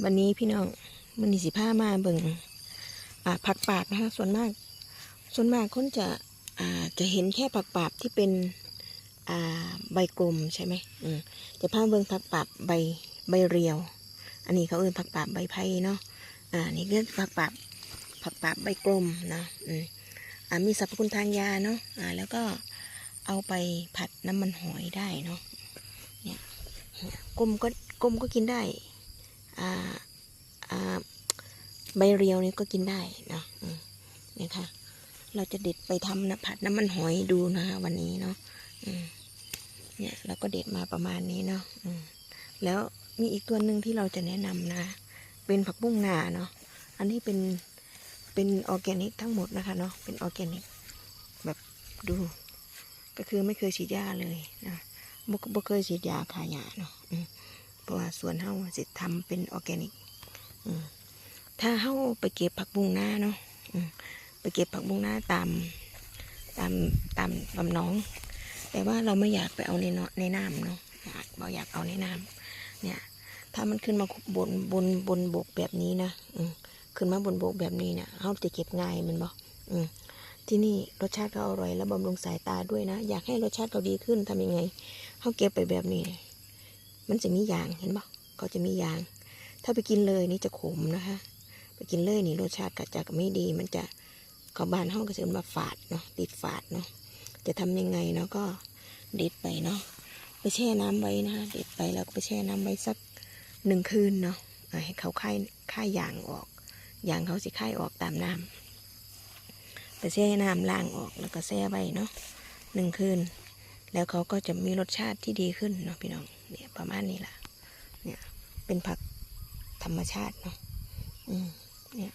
วันนี้พี่น้องมันนีสิผ้ามาเบิ่งอ่าผักปาบนะคะส่วนมาก ส่วนมากคนจะอ่าจะเห็นแค่ผักปาบที่เป็นอ่าใบกลมใช่ไหมอืมจะพาเบิ่งผักปาบใบใบเรียว อันนี้เขาเอ่ยผักปาบใบไผ่เนาะอ่านี่ก็ผักปาบผักปาบใบกลมนะอืมอ่ามีสรรพคุณทางยาเนาะอ่าแล้วก็เอาไปผัดน้ำมันหอยได้เนาะเนี่ยกลมก็กลมก็กินได้ ใบเรียวนี่ก็กินได้นะเนี่ยค่ะ เราจะเด็ดไปทำนะผัดน้ำมันหอยดูนะคะวันนี้เนาะเนี่ยเราก็เด็ดมาประมาณนี้เนาะแล้วมีอีกตัวหนึ่งที่เราจะแนะนำนะ เป็นผักบุ้งนาเนาะอันนี้เป็นเป็นออร์แกนิกทั้งหมดนะคะเนาะเป็นออร์แกนิกแบบดูก็คือไม่เคยฉีดยาเลยนะบ่เคยฉีดยาขายาเนาะ เพราะว่าสวนเฮาสิทำเป็นออร์แกนิกถ้าเฮาไปเก็บผักบุ้งหน้าเนาะไปเก็บผักบุ้งหน้าตามตามตามลำน้อง แต่ว่าเราไม่อยากไปเอาในเนาะในน้ำเนาะอยากเราอยากเอาในน้ำเนี่ย ถ้ามันขึ้นมาบนบนบนบกแบบนี้นะอืขึ้นมาบนบกแบบนี้เนี่ยเฮาจะเก็บง่ายมันบอืมที่นี่รสชาติเขาอร่อยและบำรุงสายตาด้วยนะ อยากให้รสชาติเขาดีขึ้นทำยังไงเฮาเก็บไปแบบนี้ มันจะมียางเห็นปะเขาจะมียาง ถ้าไปกินเลยนี่จะขมนะคะ ไปกินเลยนี่รสชาติก็จะไม่ดี มันจะเขาบานห้องก็จะมาฝาดเนาะติดฝาดเนาะจะทำยังไงเนาะก็เด็ดไปเนาะไปแช่น้ำไว้นะคะเด็ดไปแล้วก็ไปแช่น้ำไว้สักหนึ่งคืนเนาะให้เขาค่ายค่ายยางออกยางเขาสิค่ายออกตามน้ำไปแช่น้ำล้างออกแล้วก็แช่ไว้เนาะหนึ่งคืน แล้วเขาก็จะมีรสชาติที่ดีขึ้นเนาะพี่น้อง เนี่ยประมาณนี้แหละเนี่ยเป็นผักธรรมชาติเนาะอืมเนี่ย